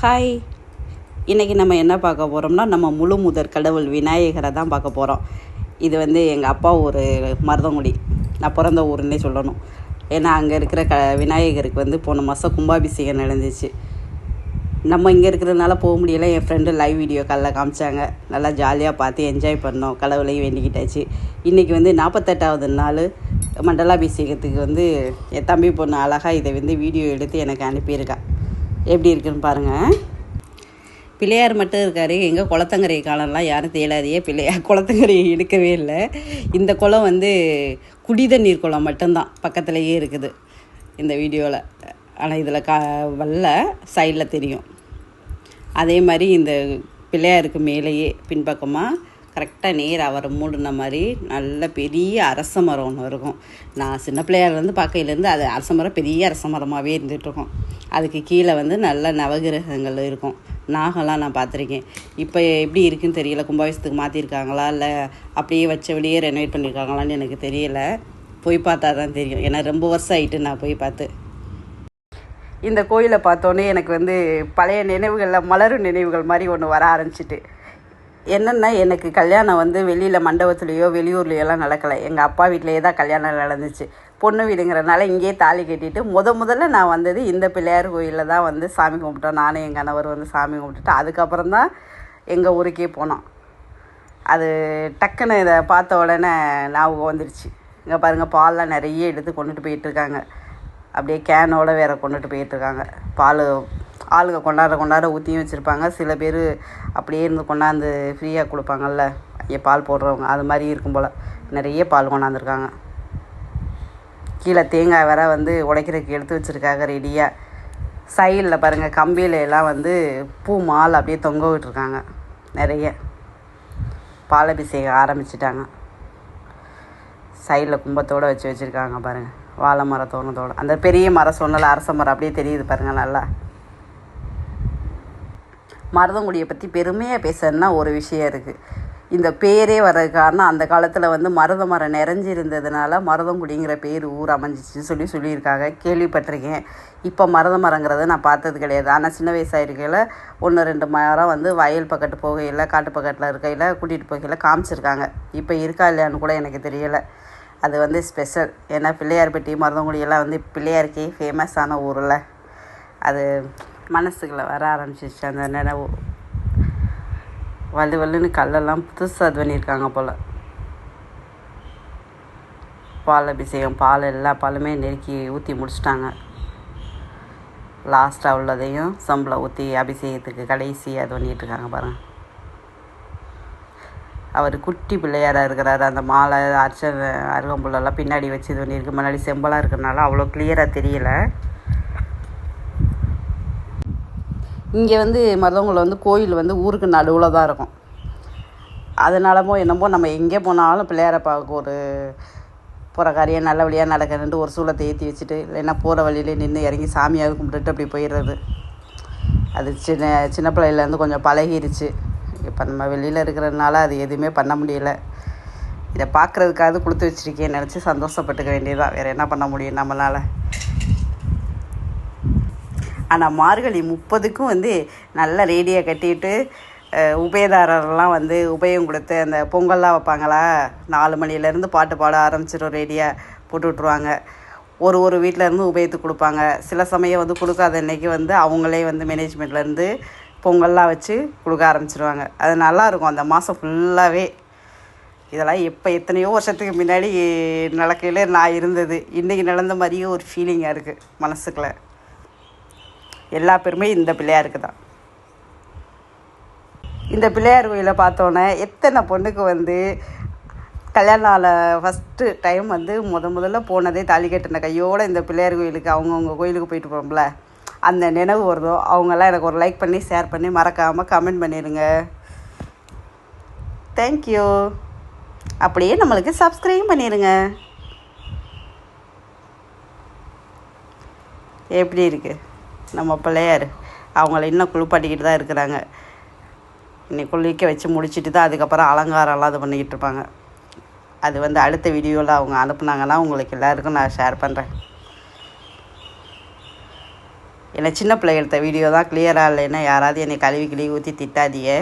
Hi இன்றைக்கி நம்ம என்ன பார்க்க போகிறோம்னா நம்ம முழு முதற் கடவுள் விநாயகரை தான் பார்க்க போகிறோம் இது வந்து எங்கள் அப்பா ஒரு மருதங்குடி. நான் பிறந்த ஊருன்னே சொல்லணும். ஏன்னா அங்கே இருக்கிற க விநாயகருக்கு வந்து போன மாதம் கும்பாபிஷேகம் நடந்துச்சு. நம்ம இங்கே இருக்கிறதுனால போக முடியல. என் ஃப்ரெண்டு லைவ் வீடியோ காலில் காமிச்சாங்க. நல்லா ஜாலியாக பார்த்து என்ஜாய் பண்ணோம். கடவுளையும் வேண்டிக்கிட்டாச்சு. இன்றைக்கி வந்து நாற்பத்தெட்டாவது நாள் மண்டலாபிஷேகத்துக்கு வந்து என் தம்பி பொண்ணு அழகாக இதை வந்து வீடியோ எடுத்து எனக்கு அனுப்பியிருக்கா. எப்படி இருக்குன்னு பாருங்கள் பிள்ளையார் மட்டும் இருக்காரு. எங்கே குளத்தங்கரை காலம்லாம் யாரும் தேடாதையே பிள்ளையார் குளத்தங்கரையை எடுக்கவே இல்லை. இந்த குளம் வந்து குடித நீர் குளம் மட்டும்தான். பக்கத்துலேயே இருக்குது இந்த வீடியோவில் ஆனால் இதில் கா வல்ல சைடில் தெரியும். அதே மாதிரி இந்த பிள்ளையாருக்கு மேலேயே பின்பக்கமாக கரெக்டாக நேர் அவரை மூடின மாதிரி நல்ல பெரிய அரச மரம் ஒன்று இருக்கும். நான் சின்ன பிள்ளையார்லேருந்து பார்க்கையிலேருந்து அது அரச மரம் பெரிய அரச மரமாகவே இருந்துகிட்ருக்கோம் அதுக்கு கீழே வந்து நல்ல நவகிரகங்கள் இருக்கும். நாகம்லாம் நான் பார்த்துருக்கேன். இப்போ எப்படி இருக்குன்னு தெரியல. கும்பாபிஷத்துக்கு மாற்றிருக்காங்களா இல்லை அப்படியே வச்சபடியே ரெனோவேட் பண்ணியிருக்காங்களான்னு எனக்கு தெரியல. போய் பார்த்தா தான் தெரியும். ஏன்னா ரொம்ப வருஷம் ஆயிட்டு நான் போய் பார்த்து. இந்த கோயிலை பார்த்தோன்னே எனக்கு வந்து பழைய நினைவுகளில் மலரும் நினைவுகள் மாதிரி ஒன்று வர ஆரம்பிச்சிட்டு. என்னென்னா எனக்கு கல்யாணம் வந்து வெளியில் மண்டபத்துலேயோ வெளியூர்லேயோலாம் நடக்கலை. எங்கள் அப்பா வீட்டிலேயே தான் கல்யாணம் நடந்துச்சு. பொண்ணு வீடுங்கிறனால இங்கேயே தாலி கட்டிட்டு முத முதல்ல நான் வந்தது இந்த பிள்ளையார் கோயிலில் தான் வந்து சாமி கும்பிட்டோம். நானும் என் கணவர் வந்து சாமி கும்பிட்டுட்டு அதுக்கப்புறம் தான் எங்கள் ஊருக்கே போனோம். அது டக்குன்னு இதை பார்த்த உடனே ஞாபகம் வந்துடுச்சு இங்கே பாருங்கள் பால்லாம் நிறைய எடுத்து கொண்டுட்டு போயிட்டுருக்காங்க அப்படியே கேனோட வேற கொண்டுட்டு போயிட்டுருக்காங்க பால் ஆளுங்க கொண்டாட கொண்டாட ஊற்றியும் வச்சுருப்பாங்க. சில பேர் அப்படியே இருந்து கொண்டாந்து ஃப்ரீயாக கொடுப்பாங்கல்ல. இங்கே பால் போடுறவங்க அது மாதிரி இருக்கும் போல். நிறைய பால் கொண்டாந்துருக்காங்க. கீழே தேங்காய் வேற வந்து உடைக்கிறதுக்கு எடுத்து வச்சுருக்காங்க ரெடியாக சைடில் பாருங்கள் கம்பியில எல்லாம் வந்து பூ மால் அப்படியே தொங்க விட்டுருக்காங்க. நிறைய. பாலபிஷேகம் ஆரம்பிச்சிட்டாங்க. சைடில் கும்பத்தோடு வச்சு வச்சுருக்காங்க பாருங்கள் வாழை மரம் தோணத்தோட அந்த பெரிய மரம் சொன்னல அரச மரம் அப்படியே தெரியுது பாருங்கள் நல்லா. மருதங்குடியை பற்றி பெருமையாக பேசணுன்னா ஒரு விஷயம் இருக்குது இந்த பேரே வர்றது காரணம் அந்த காலத்தில் வந்து மருத மரம் நிறைஞ்சிருந்ததுனால மருதங்குடிங்கிற பேர் ஊர் அமைஞ்சிச்சுன்னு சொல்லி சொல்லியிருக்காங்க. கேள்விப்பட்டிருக்கேன். இப்போ மருத மரங்கிறத நான் பார்த்தது கிடையாது. ஆனால் சின்ன வயசாக இருக்கையில் ஒன்று ரெண்டு மரம் வந்து வயல் பக்கத்து போகையில் காட்டு பக்கத்தில் இருக்கையில் கூட்டிகிட்டு போகையில் காமிச்சிருக்காங்க. இப்போ இருக்கா இல்லையான்னு கூட எனக்கு தெரியலை. அது வந்து ஸ்பெஷல். ஏன்னா பிள்ளையார்பட்டி மருதங்குடியெல்லாம் வந்து பிள்ளையாருக்கே ஃபேமஸான ஊரில். அது மனசுக்குள்ளே வர ஆரம்பிச்சிச்சு அந்த நினைவு. வலு வலுன்னு கல்லெல்லாம் புதுசாக இது பண்ணியிருக்காங்க போல். பால் அபிஷேகம் பால் எல்லா பாலுமே நெருக்கி ஊற்றி முடிச்சிட்டாங்க. லாஸ்ட்டாக உள்ளதையும் சம்பளம் ஊற்றி அபிஷேகத்துக்கு கடைசி அது பண்ணிகிட்ருக்காங்க பாருங்கள் அவர் குட்டி பிள்ளையாராக இருக்கிறாரு. அந்த மாலை அர்ச்சனை அருகம்புல்லெல்லாம் பின்னாடி வச்சு இது பண்ணியிருக்கு. முன்னாடி செம்பலாக இருக்கிறனால அவ்வளோ கிளியராக தெரியலை. இங்கே வந்து மருதவங்களை வந்து கோயில் வந்து ஊருக்கு நடுவில் தான் இருக்கும். அதனாலமோ என்னமோ நம்ம எங்கே போனாலும் பிள்ளையாரப்பாவுக்கு பார்க்க ஒரு போகிற காரியம் நல்லபடியாக நடக்கணுன்ட்டு ஒரு சூளத்தை ஏற்றி வச்சுட்டு இல்லைன்னா போகிற வழியிலே நின்று இறங்கி சாமியாவது கும்பிட்டுட்டு அப்படி போயிடுறது. அது சின்ன சின்ன பிள்ளையிலேருந்து கொஞ்சம் பழகிருச்சு. இப்போ நம்ம வெளியில் இருக்கிறதுனால அது எதுவுமே பண்ண முடியல. இதை பார்க்குறதுக்காவது கொடுத்து வச்சுருக்கேன்னு நினச்சி சந்தோஷப்பட்டுக்க வேண்டியதான் வேறு என்ன பண்ண முடியும் நம்மளால்? ஆனால் மார்கழி முப்பதுக்கும் வந்து நல்ல ரேடியை கட்டிட்டு உபயதாரர்லாம் வந்து உபயம் கொடுத்து அந்த பொங்கல்லாம் வைப்பாங்களா? நாலு மணிலேருந்து பாட்டு பாட ஆரம்பிச்சிடும் ரேடியாக போட்டு விட்ருவாங்க ஒரு ஒரு வீட்டிலேருந்து உபயத்துக்கு கொடுப்பாங்க. சில சமயம் வந்து கொடுக்காத அன்னைக்கு வந்து அவங்களே வந்து மேனேஜ்மெண்ட்லேருந்து பொங்கல்லாம் வச்சு கொடுக்க ஆரம்பிச்சிருவாங்க. அது நல்லாயிருக்கும். அந்த மாதம் ஃபுல்லாகவே இதெல்லாம் எப்போ எத்தனையோ வருஷத்துக்கு முன்னாடி நடக்கையில் நான் இருந்தது. இன்றைக்கி நடந்த மாதிரியே ஒரு ஃபீலிங்காக இருக்குது மனசுக்குள்ளே. எல்லா பேருமே இந்த பிள்ளையாருக்கு தான். இந்த பிள்ளையார் கோயிலை பார்த்தோன்னே எத்தனை பொண்ணுக்கு வந்து கல்யாண ஃபஸ்ட்டு டைம் வந்து முத முதல்ல போனதே தாலி கட்டின கையோடு இந்த பிள்ளையார் கோயிலுக்கு அவங்கவுங்க கோயிலுக்கு போயிட்டு போகிறோம்ல அந்த நினைவு வருதோ? அவங்கெல்லாம் எனக்கு ஒரு லைக் பண்ணி ஷேர் பண்ணி மறக்காமல் கமெண்ட் பண்ணிடுங்க தேங்க்யூ அப்படியே நம்மளுக்கு சப்ஸ்கிரைப் பண்ணிடுங்க எப்படி இருக்குது நம்ம பிள்ளையார். அவங்கள இன்னும் குளிப்பாட்டிக்கிட்டு தான் இருக்கிறாங்க. இன்னைக்கு குளிக்க வச்சு முடிச்சுட்டு தான் அதுக்கப்புறம் அலங்காரம்லாம் இது பண்ணிக்கிட்டு இருப்பாங்க. அது வந்து அடுத்த வீடியோவில் அவங்க அனுப்புனாங்கன்னா உங்களுக்கு எல்லாருக்கும் நான் ஷேர் பண்ணுறேன் ஏன்னா சின்ன பிள்ளை எடுத்த வீடியோ தான் கிளியராக இல்லைன்னா யாராவது என்னை கழுவி கிளி ஊற்றி திட்டாதியே